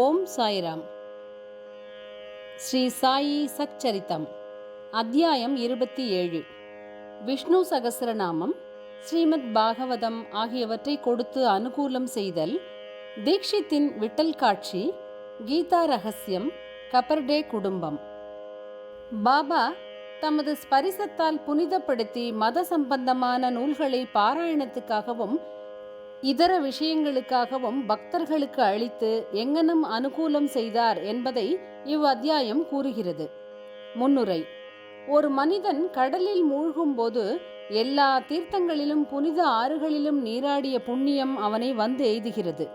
ஓம் சாய்ராம். ஸ்ரீ சாயி சச்சரித்தம் அத்தியாயம் இருபத்தி ஏழு. விஷ்ணு சகசரநாமம் ஸ்ரீமத் பாகவதம் ஆகியவற்றை கொடுத்து அனுகூலம் செய்தல் தீக்ஷித்தின் விட்டல் காட்சி கீதா ரகசியம் கபர்டே குடும்பம். பாபா தமது ஸ்பரிசத்தால் புனிதப்படுத்தி மத சம்பந்தமான நூல்களை பாராயணத்துக்காகவும் இதர விஷயங்களுக்காகவும் பக்தர்களுக்கு அளித்து எங்கனம் அனுகூலம் செய்தார் என்பதை இவ் அத்தியாயம் கூறுகிறது. முன்னுரை. ஒரு மனிதன் கடலில் மூழ்கும்போது எல்லா தீர்த்தங்களிலும் புனித ஆறுகளிலும் நீராடிய புண்ணியம் அவனை வந்து எய்துகிறது.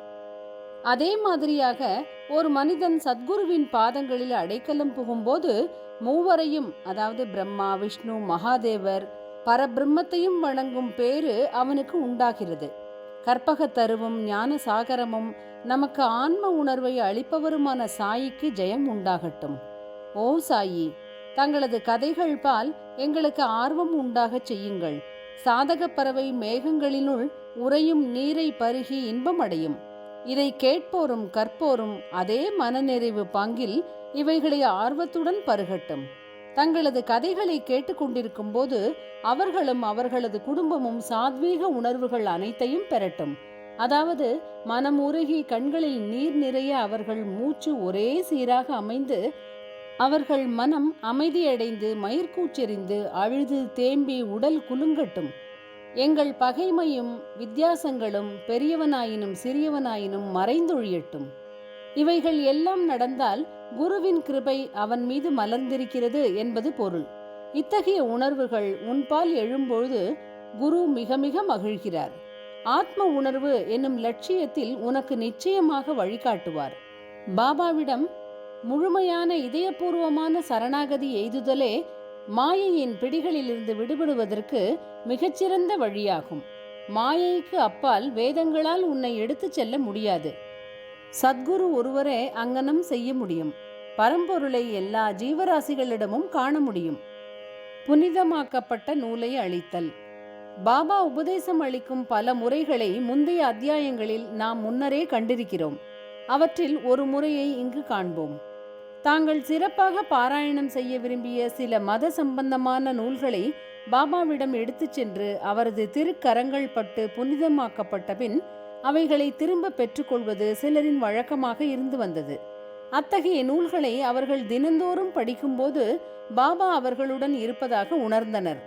அதே மாதிரியாக ஒரு மனிதன் சத்குருவின் பாதங்களில் அடைக்கலம் புகும்போது மூவரையும் அதாவது பிரம்மா விஷ்ணு மகாதேவர் பரபிரம்மத்தையும் வணங்கும் பேரு அவனுக்கு உண்டாகிறது. கற்பகத்தருவும் ஞான சாகரமும் நமக்கு ஆன்ம உணர்வை அளிப்பவருமான சாயிக்கு ஜெயம் உண்டாகட்டும். ஓ சாயி தங்களது கதைகள் பால் எங்களுக்கு ஆர்வம் உண்டாகச் செய்யுங்கள். சாதகப் பறவை மேகங்களினுள் உறையும் நீரை பருகி இன்பம் அடையும். இதை கேட்போரும் கற்போரும் அதே மனநிறைவு பாங்கில் இவைகளை ஆர்வத்துடன் பருகட்டும். தங்களது கதைகளை கேட்டுக்கொண்டிருக்கும் போது அவர்களும் அவர்களது குடும்பமும் சாத்வீக உணர்வுகள் அனைத்தையும் பெறட்டும். அதாவது மனம் உருகி கண்களில் நீர் நிறைய அவர்கள் மூச்சு ஒரே சீராக அமைந்து அவர்கள் மனம் அமைதியடைந்து மயிர்கூச்செறிந்து அழுது தேம்பி உடல் குலுங்கட்டும். எங்கள் பகைமையும் வித்தியாசங்களும் பெரியவனாயினும் சிறியவனாயினும் மறைந்தொழியட்டும். இவைகள் எல்லாம் நடந்தால் குருவின் கிருபை அவன் மீது மலர்ந்திருக்கிறது என்பது பொருள். இத்தகைய உணர்வுகள் உன்பால் எழும்பொழுது குரு மிக மிக மகிழ்கிறார். ஆத்ம உணர்வு என்னும் லட்சியத்தில் உனக்கு நிச்சயமாக வழிகாட்டுவார். பாபாவிடம் முழுமையான இதயபூர்வமான சரணாகதி எய்துதலே மாயையின் பிடிகளிலிருந்து விடுபடுவதற்கு மிகச்சிறந்த வழியாகும். மாயைக்கு அப்பால் வேதங்களால் உன்னை எடுத்துச் செல்ல முடியாது. சத்குரு ஒருவரே அங்கனம் செய்ய முடியும். பரம்பொருளை எல்லா ஜீவராசிகளிடமும் காண முடியும். புனிதமாக்கப்பட்ட நூலை அளித்தல் பாபா உபதேசம் அளிக்கும் பல முறைகளை முந்தைய அத்தியாயங்களில் நாம் முன்னரே கண்டிருக்கிறோம். அவற்றில் ஒரு முறையை இங்கு காண்போம். தாங்கள் சிறப்பாக பாராயணம் செய்ய விரும்பிய சில மத சம்பந்தமான நூல்களை பாபாவிடம் எடுத்துச் சென்று அவரது திருக்கரங்கள் பட்டு புனிதமாக்கப்பட்ட பின் அவைகளை திரும்ப பெற்றுக்கொள்வது சிலரின் வழக்கமாக இருந்து வந்தது. அத்தகைய நூல்களை அவர்கள் தினந்தோறும் படிக்கும்போது பாபா அவர்களுடன் இருப்பதாக உணர்ந்தனர்.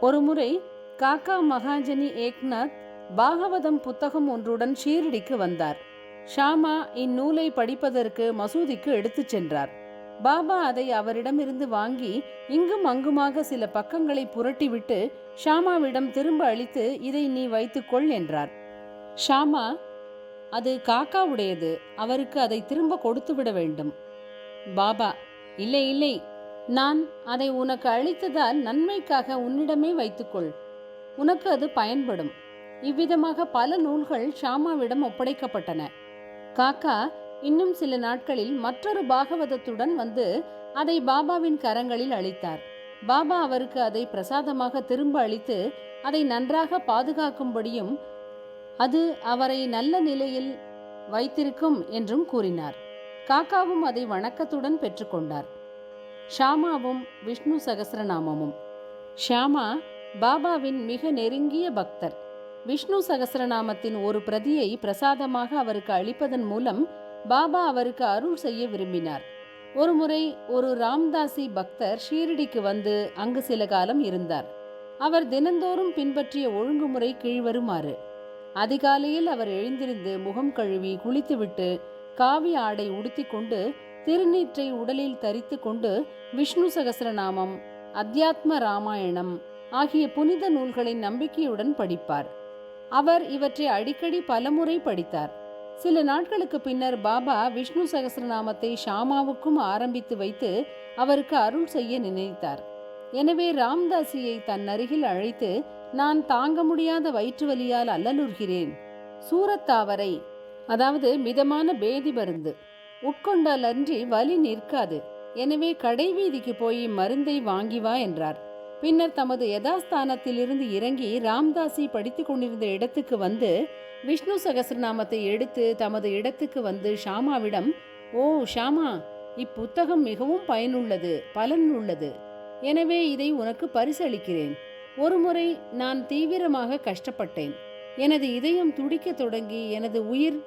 ஒருமுறை காக்கா மகாஜனி ஏக்நாத் பாகவதம் புத்தகம் ஒன்றுடன் ஷீரடிக்கு வந்தார். ஷாமா இந்நூலை படிப்பதற்கு மசூதிக்கு எடுத்துச் சென்றார். பாபா அதை அவரிடமிருந்து வாங்கி இங்கும் அங்குமாக சில பக்கங்களை புரட்டிவிட்டு ஷாமாவிடம் திரும்ப அளித்து இதை நீ வைத்துக்கொள் என்றார். ஷாமா அது காக்காவுடையது. அவருக்கு அதை திரும்ப கொடுத்து விட வேண்டும். பாபா இல்லை இல்லை. நான் அதை உனக்கு அளித்ததால் நன்மைக்காக உன்னிடமே வைத்துக்கொள். உனக்கு அது பயன்படும். இவ்விதமாக பல நூல்கள் ஷாமாவிடம் ஒப்படைக்கப்பட்டன. காக்கா இன்னும் சில நாட்களில் மற்றொரு பாகவதத்துடன் வந்து அதை பாபாவின் கரங்களில் அளித்தார். பாபா அவருக்கு அதை பிரசாதமாக திரும்ப அளித்து அதை நன்றாக பாதுகாக்கும்படியும் அது அவரை நல்ல நிலையில் வைத்திருக்கும் என்றும் கூறினார். காக்காவும் அதை வணக்கத்துடன் பெற்றுக்கொண்டார். ஷாமாவும் விஷ்ணு சகசரநாமமும். ஷாமா பாபாவின் மிக நெருங்கிய பக்தர். விஷ்ணு சகசரநாமத்தின் ஒரு பிரதியை பிரசாதமாக அவருக்கு அளிப்பதன் மூலம் பாபா அவருக்கு அருள் செய்ய விரும்பினார். ஒருமுறை ஒரு ராம்தாசி பக்தர் ஷீரடிக்கு வந்து அங்கு சில காலம் இருந்தார். அவர் தினந்தோறும் பின்பற்றிய ஒழுங்குமுறை கீழ்வருமாறு அதிகாலையில் அவர் எழுந்திருந்து முகம் கழுவி குளித்துவிட்டு காவி ஆடை உடுத்திக்கொண்டு திருநீற்றை உடலில் தரித்து கொண்டு விஷ்ணு சகசரநாமம் அத்தியாத்ம ராமாயணம் ஆகிய புனித நூல்களை நம்பிக்கையுடன் படிப்பார். அவர் இவற்றை அடிக்கடி பலமுறை படித்தார். சில நாட்களுக்கு பின்னர் பாபா விஷ்ணு சகசரநாமத்தை ஷாமாவுக்கும் ஆரம்பித்து வைத்து அவருக்கு அருள் செய்ய நினைத்தார். எனவே ராம்தாசியை தன் அருகில் அழைத்து நான் தாங்க முடியாத வயிற்று வலியால் அல்லலுறுகிறேன். சூரத்தாவரை அதாவது மிதமான பேதி மருந்து உட்கொண்டால் அன்றி வலி நிற்காது. எனவே கடைவீதிக்கு போய் மருந்தை வாங்கி வா என்றார். பின்னர் தமது யதாஸ்தானத்திலிருந்து இறங்கி ராம்தாசி படித்துக் கொண்டிருந்த இடத்துக்கு வந்து விஷ்ணு சகசிரநாமத்தை எடுத்து தமது இடத்துக்கு வந்து ஷாமாவிடம் ஓ ஷாமா இப்புத்தகம் மிகவும் பயனுள்ளது பலன் உள்ளது. எனவே இதை உனக்கு பரிசளிக்கிறேன். ஒருமுறை நான் தீவிரமாக கஷ்டப்பட்டேன். எனது இதயம் துடிக்கத் தொடங்கி எனது உயிர்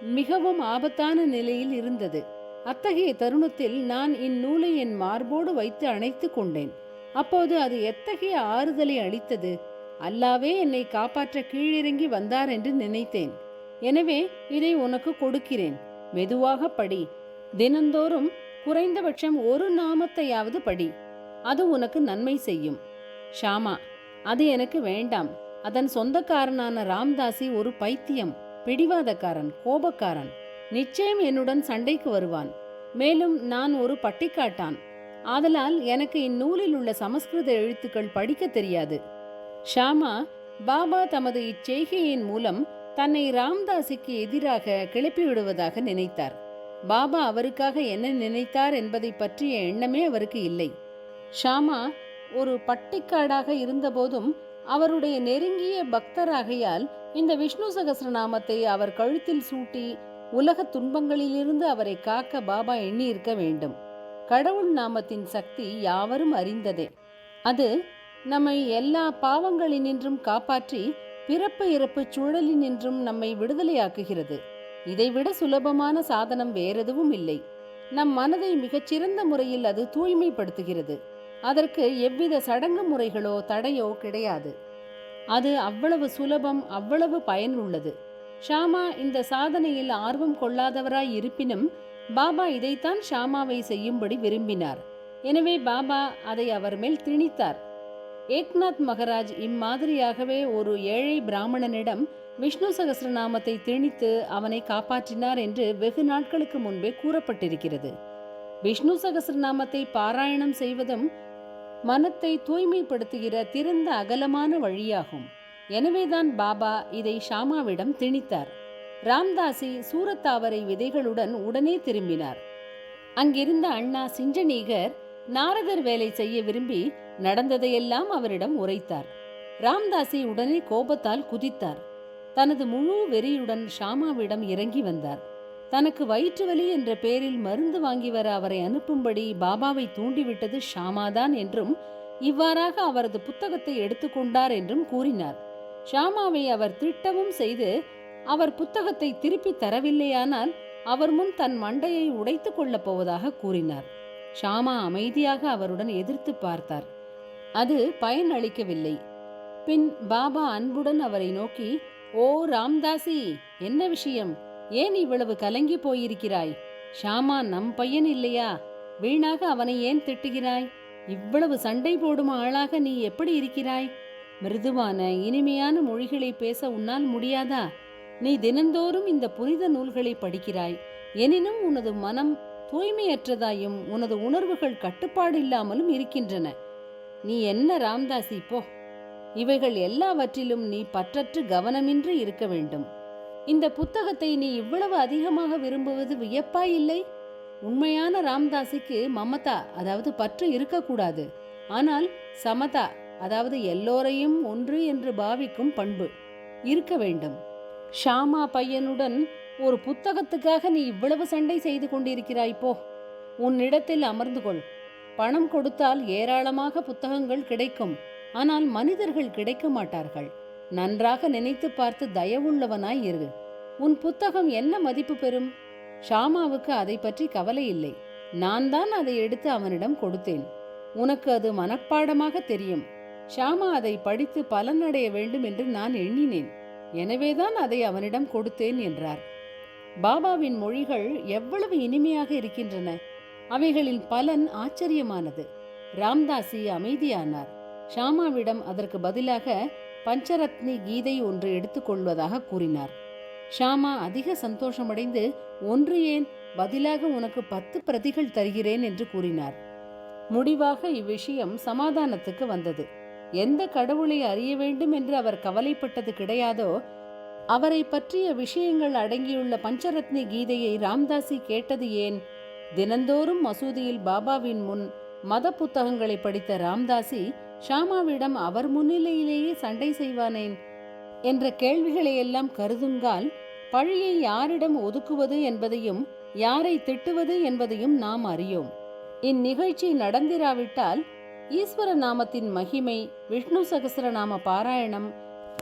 மிகவும் ஆபத்தான நிலையில் இருந்தது. அத்தகைய தருணத்தில் நான் இந்நூலை என் மார்போடு வைத்து அணைத்து கொண்டேன். அப்போது அது எத்தகைய ஆறுதலை அளித்தது? அல்லாவே என்னை காப்பாற்ற கீழிறங்கி வந்தார் என்று நினைத்தேன். எனவே இதை உனக்கு கொடுக்கிறேன். மெதுவாக படி. தினந்தோறும் குறைந்தபட்சம் ஒரு நாமத்தையாவது படி. அது உனக்கு நன்மை செய்யும். ஷாமா அது எனக்கு வேண்டாம். அதன் சொந்தக்காரனான ராம்தாசி ஒரு பைத்தியம் பிடிவாதக்காரன் கோபக்காரன். நிச்சயம் என்னுடன் சண்டைக்கு வருவான். மேலும் நான் ஒரு பட்டிக்காட்டான். ஆதலால் எனக்கு இந்நூலில் உள்ள சமஸ்கிருத எழுத்துக்கள் படிக்க தெரியாது. ஷாமா பாபா தமது இச்செய்கையின் மூலம் தன்னை ராம்தாஸுக்கு எதிராக கிளப்பிவிடுவதாக நினைத்தார். பாபா அவருக்காக என்ன நினைத்தார் என்பதை பற்றிய எண்ணமே அவருக்கு இல்லை. ஷாமா ஒரு பட்டிக்காடாக இருந்தபோதும் அவருடைய நெருங்கிய பக்தராகையால் இந்த விஷ்ணு சகசிரநாமத்தை அவர் கழுத்தில் சூட்டி உலக துன்பங்களிலிருந்து அவரை காக்க பாபா எண்ணியிருக்க வேண்டும். கடவுள் நாமத்தின் சக்தி யாவரும் அறிந்ததே. அது நம்மை எல்லா பாவங்களினின்றும் காப்பாற்றி பிறப்பு இறப்பு சூழலினின்றும் நம்மை விடுதலையாக்குகிறது. இதைவிட சுலபமான சாதனம் வேறெதுவும் இல்லை. நம் மனதை மிகச்சிறந்த முறையில் அது தூய்மைப்படுத்துகிறது. அதற்கு எவ்வித சடங்கு முறைகளோ தடையோ கிடையாது. அது அவ்வளவு சுலபம் அவ்வளவு பயனுள்ளது. ஷாமா இந்த சாதனையில் ஆர்வம் கொள்ளாதவராய் இருப்பினும் பாபா இதைத்தான் ஷாமாவை செய்யும்படி விரும்பினார். எனவே பாபா அதை அவர் மேல் திணித்தார். ஏக்நாத் மகராஜ் இம்மாதிரியாகவே ஒரு ஏழை பிராமணனிடம் விஷ்ணு சகசிரநாமத்தை திணித்து அவனை காப்பாற்றினார் என்று வெகு நாட்களுக்கு முன்பே கூறப்பட்டிருக்கிறது. விஷ்ணு சகசிரநாமத்தை பாராயணம் செய்வதும் மனத்தை தூய்மைப்படுத்துகிற திறந்த அகலமான வழியாகும். எனவேதான் பாபா இதை ஷாமாவிடம் திணித்தார். ராம்தாசி சூரத்தாவரை விதைகளுடன் உடனே திரும்பினார். அங்கிருந்த அண்ணா சிஞ்சனீகர் நாரதர் வேலை செய்ய விரும்பி நடந்ததையெல்லாம் அவரிடம் உரைத்தார். ராம்தாசி உடனே கோபத்தால் குதித்தார். தனது முழு வெறியுடன் ஷாமாவிடம் இறங்கி வந்தார். தனக்கு வயிற்று வலி என்ற பெயரில் மருந்து வாங்கி வர அவரை அனுப்பும்படி பாபாவை தூண்டிவிட்டது ஷாமாதான் என்றும் இவ்வாறாக அவரது புத்தகத்தை எடுத்துக்கொண்டார் என்றும் கூறினார். ஷாமாவை அவர் திட்டவும் செய்து அவர் புத்தகத்தை திருப்பி தரவில்லையானால் அவர் முன் தன் மண்டையை உடைத்துக் கொள்ளப் போவதாக கூறினார். ஷாமா அமைதியாக அவருடன் எதிர்த்து பார்த்தார். அது பயன் அளிக்கவில்லை. பின் பாபா அன்புடன் அவரை நோக்கி ஓ ராம்தாசி என்ன விஷயம்? ஏன் இவ்வளவு கலங்கி போயிருக்கிறாய்? ஷாமா நம் பையன் இல்லையா? வீணாக அவனை ஏன் திட்டுகிறாய்? இவ்வளவு சண்டை போடும் ஆளாக நீ எப்படி இருக்கிறாய்? மிருதுவான இனிமையான மொழிகளை பேச உன்னால் முடியாதா? நீ தினந்தோறும் இந்த புனித நூல்களை படிக்கிறாய். எனினும் உனது மனம் தூய்மையற்றதாயும் உனது உணர்வுகள் கட்டுப்பாடு இல்லாமலும் இருக்கின்றன. நீ என்ன ராம்தாசி போ. இவைகள் எல்லாவற்றிலும் நீ பற்றற்று கவனமின்றி இருக்க வேண்டும். இந்த புத்தகத்தை நீ இவ்வளவு அதிகமாக விரும்புவது வியப்பா இல்லை? உண்மையான ராம்தாசிக்கு மமதா அதாவது பற்று இருக்கக்கூடாது. ஆனால் சமதா அதாவது எல்லோரையும் ஒன்று என்று பாவிக்கும் பண்பு இருக்க வேண்டும். ஷாமா பையனுடன் ஒரு புத்தகத்துக்காக நீ இவ்வளவு சண்டை செய்து கொண்டிருக்கிறாய் போ. உன்னிடத்தில் அமர்ந்து கொள். பணம் கொடுத்தால் ஏராளமாக புத்தகங்கள் கிடைக்கும். ஆனால் மனிதர்கள் கிடைக்க மாட்டார்கள். நன்றாக நினைத்து பார்த்து தயவுள்ளவனாய் இரு. உன் புத்தகம் என்ன மதிப்பு பெறும்? ஷாமாவுக்கு அதை பற்றி கவலை இல்லை. நான் தான் அதை எடுத்து அவனிடம் கொடுத்தேன். உனக்கு அது மனப்பாடமாக தெரியும். ஷாமா அதை படித்து பலனடைய வேண்டும் என்று நான் எண்ணினேன். எனவேதான் அதை அவனிடம் கொடுத்தேன் என்றார். பாபாவின் மொழிகள் எவ்வளவு இனிமையாக இருக்கின்றன. அவைகளின் பலன் ஆச்சரியமானது. ராம்தாசி அமைதியானார். ஷாமாவிடம் அதற்கு பதிலாக பஞ்சரத்னி கீதை ஒன்று எடுத்துக்கொள்வதாக கூறினார். ஷாமா அதிக சந்தோஷமடைந்து ஒன்று ஏன்? பதிலாக உனக்கு பத்து பிரதிகள் தருகிறேன் என்று கூறினார். முடிவாக இவ்விஷயம் சமாதானத்துக்கு வந்தது. எந்த கடவுளை அறிய வேண்டும் என்று அவர் கவலைப்பட்டது கிடையாதோ அவரை பற்றிய விஷயங்கள் அடங்கியுள்ள பஞ்சரத்னி கீதையை ராம்தாசி கேட்டது ஏன்? தினந்தோறும் மசூதியில் பாபாவின் முன் மத புத்தகங்களை படித்த ராம்தாசி ஷாமாவிடம் அவர் முன்னிலையிலேயே சண்டை செய்வானேன்? என்ற கேள்விகளையெல்லாம் கருதுங்கால் பழியை யாரிடம் ஒதுக்குவது என்பதையும் யாரை திட்டுவது என்பதையும் நாம் அறியோம். இந்நிகழ்ச்சி நடந்திராவிட்டால் ஈஸ்வர நாமத்தின் மகிமை விஷ்ணு சகசரநாம பாராயணம்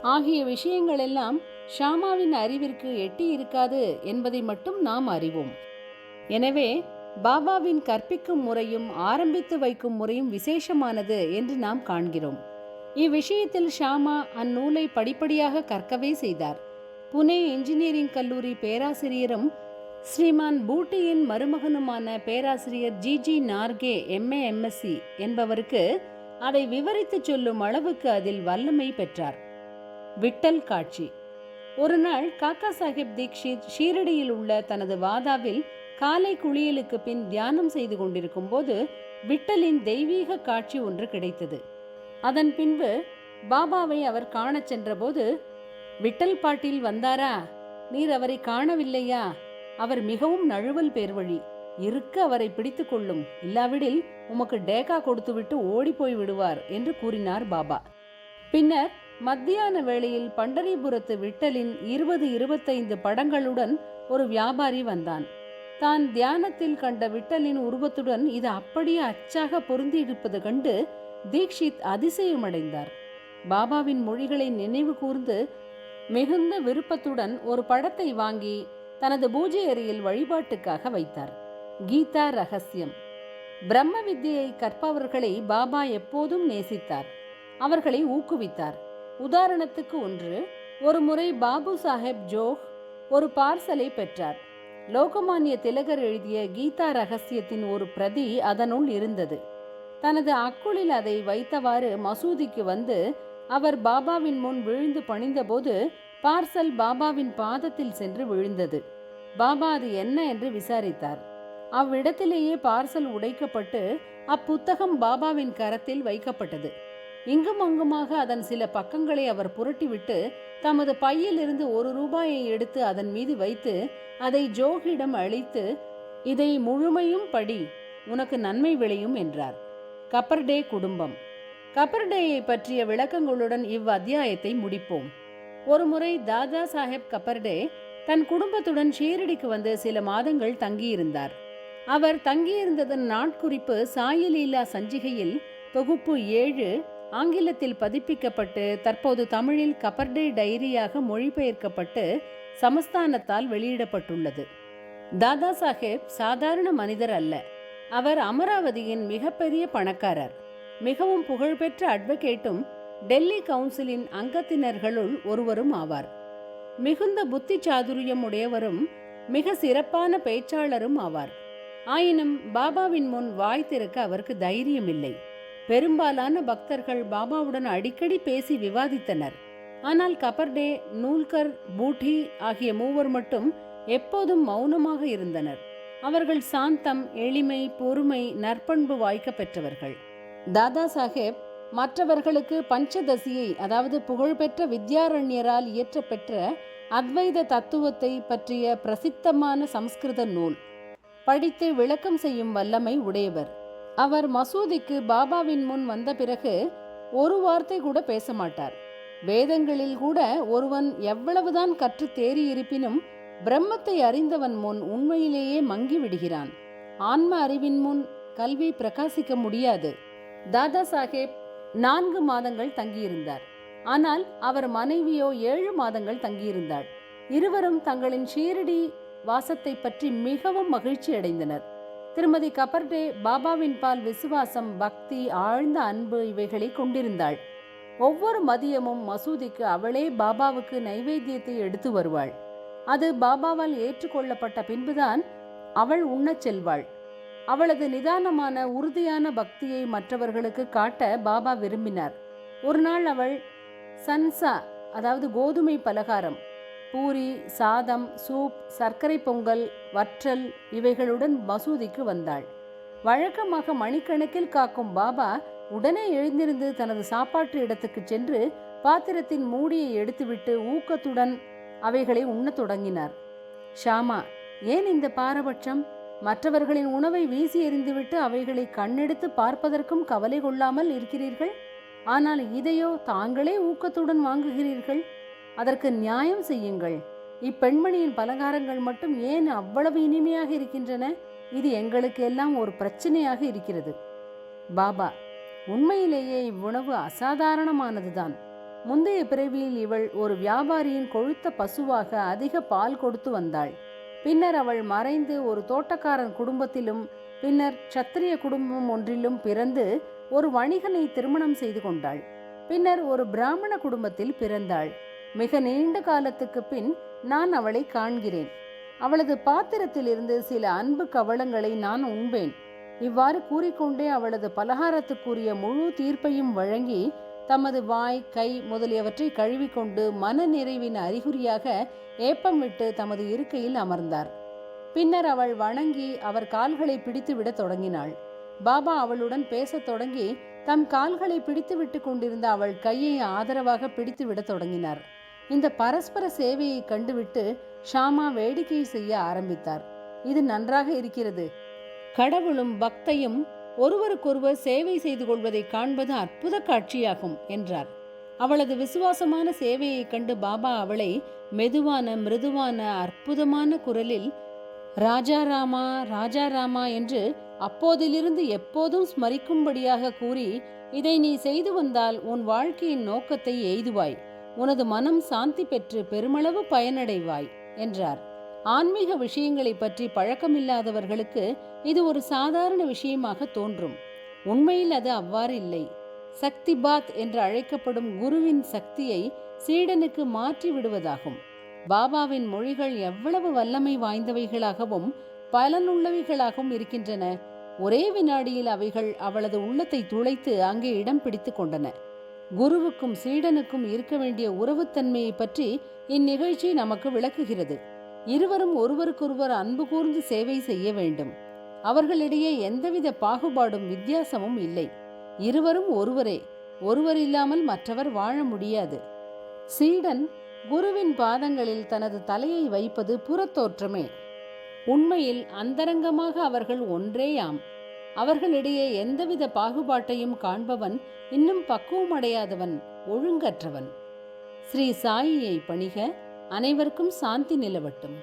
ஆகிய விஷயங்களெல்லாம் ஷாமாவின் அறிவிற்கு எட்டி இருக்காது என்பதை மட்டும் நாம் அறிவோம். எனவே பாபாவின் கற்பிக்கும் முறையும் ஆரம்பித்து வைக்கும் முறையும் விசேஷமானது என்று நாம் காண்கிறோம். இவ்விஷயத்தில் ஷாமா அந்நூலை படிப்படியாக கற்கவே செய்தார். புனே இன்ஜினியரிங் கல்லூரி பேராசிரியரும் ஸ்ரீமான் பூட்டியின் மருமகனுமான பேராசிரியர் G G Narke MA MSc என்பவருக்கு அதை விவரித்துச் சொல்லும் அளவுக்கு அதில் வல்லமை பெற்றார். விட்டல் காட்சி. ஒரு நாள் காக்கா சாஹிப் தீக்ஷித் ஷீரடியில் உள்ள தனது வாதாவில் காலை குளியலுக்கு பின் தியானம் செய்து கொண்டிருக்கும் போது விட்டலின் தெய்வீக காட்சி ஒன்று கிடைத்தது. அதன் பின்பு பாபாவை அவர் காணச் சென்றபோது விட்டல் பாட்டில் வந்தாரா? நீர் அவரை காணவில்லையா? அவர் மிகவும் நழுவல் பேர்வழி. இருக்க அவரை பிடித்து கொள்ளும். இல்லாவிடில் உமக்கு டேகா கொடுத்துவிட்டு ஓடி போய் விடுவார் என்று கூறினார் பாபா. பின்னர் மத்தியான வேளையில் பண்டரிபுரத்து விட்டலின் இருபது இருபத்தைந்து படங்களுடன் ஒரு வியாபாரி வந்தான். தான் தியானத்தில் கண்ட விட்டலின் உருவத்துடன் இது அப்படியே அச்சாக பொருந்தியிருப்பது கண்டு தீக்ஷித் அதிசயமடைந்தார். பாபாவின் மொழிகளை நினைவு கூர்ந்து மிகுந்த விருப்பத்துடன் ஒரு படத்தை வாங்கி தனது பூஜை அறையில் வழிபாட்டுக்காக வைத்தார். கீதா ரகசியம். பிரம்ம வித்தியை கற்பவர்களை பாபா எப்போதும் நேசித்தார். அவர்களை ஊக்குவித்தார். உதாரணத்துக்கு ஒன்று ஒரு முறை பாபு சாஹேப் ஜோக் ஒரு பார்சலை பெற்றார். லோகமானிய திலகர் எழுதிய கீதா ரகசியத்தின் ஒரு பிரதி அதனுள் இருந்தது. தனது அக்குளில் அதை வைத்தவாறு மசூதிக்கு வந்து அவர் பாபாவின் முன் விழுந்து பணிந்தபோது பார்சல் பாபாவின் பாதத்தில் சென்று விழுந்தது. பாபா அது என்ன என்று விசாரித்தார். அவ்விடத்திலேயே பார்சல் உடைக்கப்பட்டு அப்புத்தகம் பாபாவின் கரத்தில் வைக்கப்பட்டது. இங்கும் அங்குமாக அதன் சில பக்கங்களை அவர் புரட்டிவிட்டு தமது பையிலிருந்து ஒரு ரூபாயை எடுத்து அதன் மீது வைத்து அதை ஜோகிடம் அளித்து இதை முழுமையும் படி உனக்கு நன்மை விளையும் என்றார். கப்பர்டே குடும்பம். கப்பர்டேயை பற்றிய விளக்கங்களுடன் இவ் அத்தியாயத்தை முடிப்போம். ஒருமுறை தாதா சாஹேப் கப்பர்டே தன் குடும்பத்துடன் ஷீரடிக்கு வந்து சில மாதங்கள் தங்கியிருந்தார். அவர் தங்கியிருந்ததன் நாட்குறிப்பு சாயலீலா சஞ்சிகையில் தொகுப்பு ஏழு ஆங்கிலத்தில் பதிப்பிக்கப்பட்டு தற்போது தமிழில் கபர்டே டைரியாக மொழிபெயர்க்கப்பட்டு சமஸ்தானத்தால் வெளியிடப்பட்டுள்ளது. தாதா சாஹேப் சாதாரண மனிதர் அல்ல. அவர் அமராவதியின் மிகப்பெரிய பணக்காரர். மிகவும் புகழ்பெற்ற அட்வொகேட்டும் டெல்லி கவுன்சிலின் அங்கத்தினர்களுள் ஒருவரும் ஆவார். மிகுந்த புத்தி சாதுரியம் உடையவரும் மிக சிறப்பான பேச்சாளரும் ஆவார். ஆயினும் பாபாவின் முன் வாய் திறக்க அவருக்கு தைரியம் இல்லை பெரும்பாலான பக்தர்கள் பாபாவுடன் அடிக்கடி பேசி விவாதித்தனர். ஆனால் கபர்டே நூல்கர் பூட்டி ஆகிய மூவர் மட்டும் எப்போதும் மௌனமாக இருந்தனர். அவர்கள் சாந்தம் எளிமை பொறுமை நற்பண்பு வாய்க்க பெற்றவர்கள். தாதா சாஹேப் மற்றவர்களுக்கு பஞ்சதசியை அதாவது புகழ்பெற்ற வித்யாரண்யரால் இயற்றப்பெற்ற அத்வைத தத்துவத்தை பற்றிய பிரசித்தமான சம்ஸ்கிருத நூல். படித்து விளக்கம் செய்யும் வல்லமை உடையவர். அவர் மசூதிக்கு பாபாவின் முன் வந்த பிறகு ஒரு வார்த்தை கூட பேச மாட்டார் வேதங்களில் கூட ஒருவன் எவ்வளவுதான் கற்று தேறி இருப்பினும் பிரம்மத்தை அறிந்தவன் முன் உண்மையிலேயே மங்கி விடுகிறான். ஆன்ம அறிவின் முன் கல்வி பிரகாசிக்க முடியாது. தாதா சாஹேப் நான்கு மாதங்கள் தங்கியிருந்தார். ஆனால் அவர் மனைவியோ ஏழு மாதங்கள் தங்கியிருந்தாள். இருவரும் தங்களின் ஷீரடி வாசத்தை பற்றி மிகவும் மகிழ்ச்சி அடைந்தனர் திருமதி கபர்டே பாபாவின் பால் விசுவாசம் பக்தி ஆழ்ந்த அன்பு இவைகளை கொண்டிருந்தாள். ஒவ்வொரு மதியமும் மசூதிக்கு அவளே பாபாவுக்கு நைவேத்தியத்தை எடுத்து வருவாள். அது பாபாவால் ஏற்றுக்கொள்ளப்பட்ட பின்புதான் அவள் உண்ணச் செல்வாள். அவளது நிதானமான உறுதியான பக்தியை மற்றவர்களுக்கு காட்ட பாபா விரும்பினார். ஒரு நாள் அவள் சன்சா அதாவது கோதுமை பலகாரம் பூரி சாதம் சூப் சர்க்கரை பொங்கல் வற்றல் இவைகளுடன் மசூதிக்கு வந்தாள். வழக்கமாக மணிக்கணக்கில் காக்கும் பாபா உடனே எழுந்திருந்து தனது சாப்பாட்டு இடத்துக்கு சென்று பாத்திரத்தின் மூடியை எடுத்துவிட்டு ஊக்கத்துடன் அவைகளை உண்ணத் தொடங்கினார். ஷாமா ஏன் இந்த பாரபட்சம்? மற்றவர்களின் உணவை வீசி எறிந்துவிட்டு அவைகளை கண்ணெடுத்து பார்ப்பதற்கும் கவலை கொள்ளாமல் இருக்கிறீர்கள்? ஆனால் இதையோ தாங்களே ஊக்கத்துடன் வாங்குகிறீர்கள்? அதற்கு நியாயம் செய்யுங்கள். இப்பெண்மணியின் பலகாரங்கள் மட்டும் ஏன் அவ்வளவு இனிமையாக இருக்கின்றன? இது எங்களுக்கு எல்லாம் ஒரு பிரச்சனையாக இருக்கிறது. பாபா உண்மையிலேயே இவ்வுணவு அசாதாரணமானதுதான். முந்தைய பிறவியில் இவள் ஒரு வியாபாரியின் கொழுத்த பசுவாக அதிக பால் கொடுத்து வந்தாள். பின்னர் அவள் மறைந்து ஒரு தோட்டக்காரன் குடும்பத்திலும் பின்னர் சத்திரிய குடும்பம் ஒன்றிலும் பிறந்து ஒரு வணிகனை திருமணம் செய்து கொண்டாள். பின்னர் ஒரு பிராமண குடும்பத்தில் பிறந்தாள். மிக நீண்ட காலத்துக்கு பின் நான் அவளை காண்கிறேன். அவளது பாத்திரத்திலிருந்து சில அன்பு கவளங்களை நான் உண்பேன். இவ்வாறு கூறிக்கொண்டே அவளது பலகாரத்துக்குரிய முழு தீர்ப்பையும் வழங்கி தமது வாய் கை முதலியவற்றை கழுவிக்கொண்டு மன நிறைவின் அறிகுறியாக ஏப்பம் விட்டு தமது இருக்கையில் அமர்ந்தார். பின்னர் அவள் வணங்கி அவர் கால்களை பிடித்துவிடத் தொடங்கினாள். பாபா அவளுடன் பேசத் தொடங்கி தம் கால்களை பிடித்துவிட்டு கொண்டிருந்த அவள் கையை ஆதரவாக பிடித்துவிடத் தொடங்கினார். இந்த பரஸ்பர சேவையை கண்டுவிட்டு ஷாமா வேடிக்கை செய்ய ஆரம்பித்தார். இது நன்றாக இருக்கிறது. கடவுளும் பக்தையும் ஒருவருக்கொருவர் சேவை செய்து கொள்வதை காண்பது அற்புத காட்சியாகும் என்றார். அவளது விசுவாசமான சேவையைக் கண்டு பாபா அவளை மெதுவான மிருதுவான அற்புதமான குரலில் ராஜாராமா ராஜாராமா என்று அப்போதிலிருந்து எப்போதும் ஸ்மரிக்கும்படியாக கூறி இதை நீ செய்து வந்தால் உன் வாழ்க்கையின் நோக்கத்தை எய்துவாய். உனது மனம் சாந்தி பெற்று பெருமளவு பயனடைவாய் என்றார். ஆன்மீக விஷயங்களை பற்றி பழக்கமில்லாதவர்களுக்கு இது ஒரு சாதாரண விஷயமாக தோன்றும். உண்மையில் அது அவ்வாறு இல்லை. சக்தி பாத் என்று அழைக்கப்படும் குருவின் சக்தியை சீடனுக்கு மாற்றி விடுவதாகும். பாபாவின் மொழிகள் எவ்வளவு வல்லமை வாய்ந்தவைகளாகவும் பலனுள்ளவைகளாகவும் இருக்கின்றன. ஒரே வினாடியில் அவைகள் அவளது உள்ளத்தை துளைத்து அங்கே இடம் பிடித்து கொண்டன. குருவுக்கும் சீடனுக்கும் இருக்க வேண்டிய உறவுத்தன்மையை பற்றி இந்நிகழ்ச்சி நமக்கு விளக்குகிறது. இருவரும் ஒருவருக்கொருவர் அன்பு கூர்ந்து சேவை செய்ய வேண்டும். அவர்களிடையே எந்தவித பாகுபாடும் வித்தியாசமும் இல்லை. இருவரும் ஒருவரே. ஒருவர் இல்லாமல் மற்றவர் வாழ முடியாது. சீடன் குருவின் பாதங்களில் தனது தலையை வைப்பது புறத்தோற்றமே. உண்மையில் அந்தரங்கமாக அவர்கள் ஒன்றேயாம். அவர்களிடையே எந்தவித பாகுபாட்டையும் காண்பவன் இன்னும் பக்குவமடையாதவன் ஒழுங்கற்றவன். ஸ்ரீ சாயியை பணிக அனைவருக்கும் சாந்தி நிலவட்டும்.